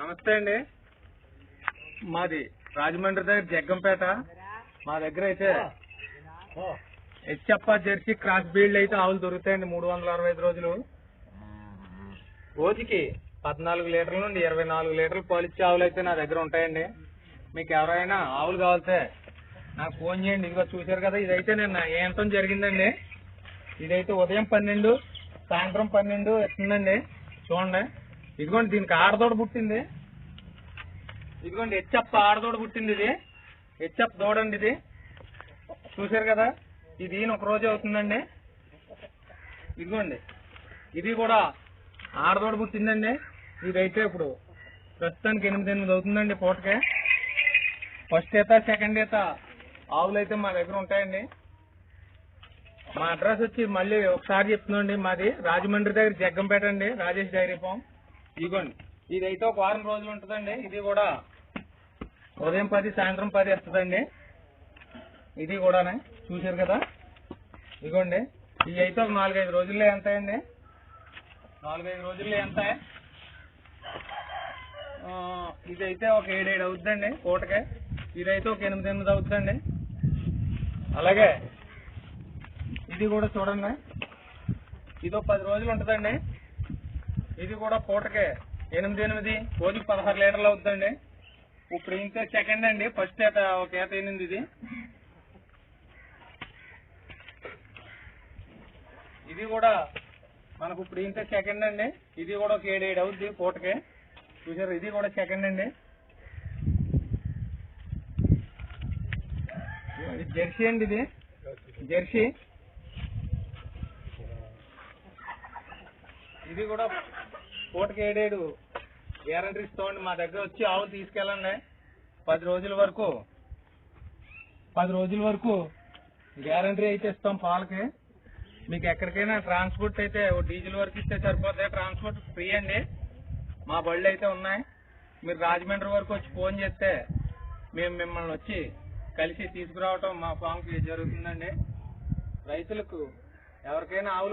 నమస్తే అండి. మాది రాజమండ్రి దగ్గర జగ్గంపేట. మా దగ్గర అయితే హెచ్ఎఫ్ జెర్సీ క్రాస్ బీల్డ్ అయితే ఆవులు దొరుకుతాయండి మూడు వందల అరవై ఐదు రోజులు. రోజుకి పద్నాలుగు లీటర్ల నుండి ఇరవై నాలుగు లీటర్లు పాలిచ్చే ఆవులు అయితే నా దగ్గర ఉంటాయండి. మీకు ఎవరైనా ఆవులు కావాలితే నాకు ఫోన్ చేయండి. ఇదిగో చూశారు కదా ఇదైతే నిన్న ఏంటం జరిగిందండి. ఇదైతే ఉదయం పన్నెండు సాయంత్రం పన్నెండు ఎత్తుందండి చూడండి. ఇదిగోండి దీనికి ఆడదోడ పుట్టింది. ఇదిగోండి హెచ్చప్ ఆడదోడ పుట్టింది ఇది. హెచ్చప్ దూడండి ఇది. చూశారు కదా ఇది ఈయన ఒక రోజు అవుతుందండి. ఇదిగోండి ఇది కూడా ఆడదోడ పుట్టిందండి. ఇదైతే ఇప్పుడు ప్రస్తుతానికి ఎనిమిది ఎనిమిది అవుతుందండి పూటకే. ఫస్ట్ ఈత సెకండ్ ఈత ఆవులు అయితే మా దగ్గర ఉంటాయండి. మా అడ్రస్ వచ్చి మళ్ళీ ఒకసారి చెప్తున్నాండి మాది రాజమండ్రి దగ్గర జగ్గంపేట అండి రాజేష్ డైరీ ఫామ్. ఇదిగోండి. ఇదైతే ఒక వారం రోజులు ఉంటుందండి. ఇది కూడా ఉదయం పది సాయంత్రం పది వస్తుందండి. ఇది కూడానే చూశారు కదా? ఇదిగోండి. ఇవి అయితే ఒక నాలుగైదు రోజుల్లో ఎంత అండి నాలుగైదు రోజుల్లో ఎంత? ఇది ఇదైతే ఒక ఏడేడు అవుతుందండి పూటకే ఇదైతే ఒక ఎనిమిది ఎనిమిది అవుతుందండి. అలాగే ఇది కూడా చూడండి. ఇది ఒక పది రోజులు ఉంటుందండి. ఇది కూడా పూటకే. ఎనిమిది ఎనిమిది రోజుకి పదహారు లీటర్లు అవుతుందండి. ఇప్పుడు ఇంకా సెకండ్ అండి. ఫస్ట్ ఏట ఒక ఏట ఎనిమిది ఇది. ఇది కూడా మనకు ఇప్పుడు ఇంకా సెకండ్ అండి. ఇది కూడా ఒక ఏడు ఏడు అవుద్ది పూటకే. చూసారు ఇది కూడా సెకండ్ అండి. ఇది జెర్సీ అండి ఇది. జెర్సీ. ఇది కూడా పూటకి ఏడేడు గ్యారంటీ ఇస్తామండి మా దగ్గర వచ్చి ఆవు తీసుకెళ్ళండి. పది రోజుల వరకు పది రోజుల వరకు గ్యారంటీ అయితే ఇస్తాం పాలకి. మీకు ఎక్కడికైనా ట్రాన్స్పోర్ట్ అయితే డీజిల్ వరకు ఇస్తే సరిపోతాయి ట్రాన్స్పోర్ట్ ఫ్రీ అండి. మా బళ్ళు అయితే ఉన్నాయి. మీరు రాజమండ్రి వరకు వచ్చి ఫోన్ చేస్తే మేము మిమ్మల్ని వచ్చి కలిసి తీసుకురావటం మా ఫామ్కి జరుగుతుందండి. రైతులకు ఎవరికైనా ఆవులు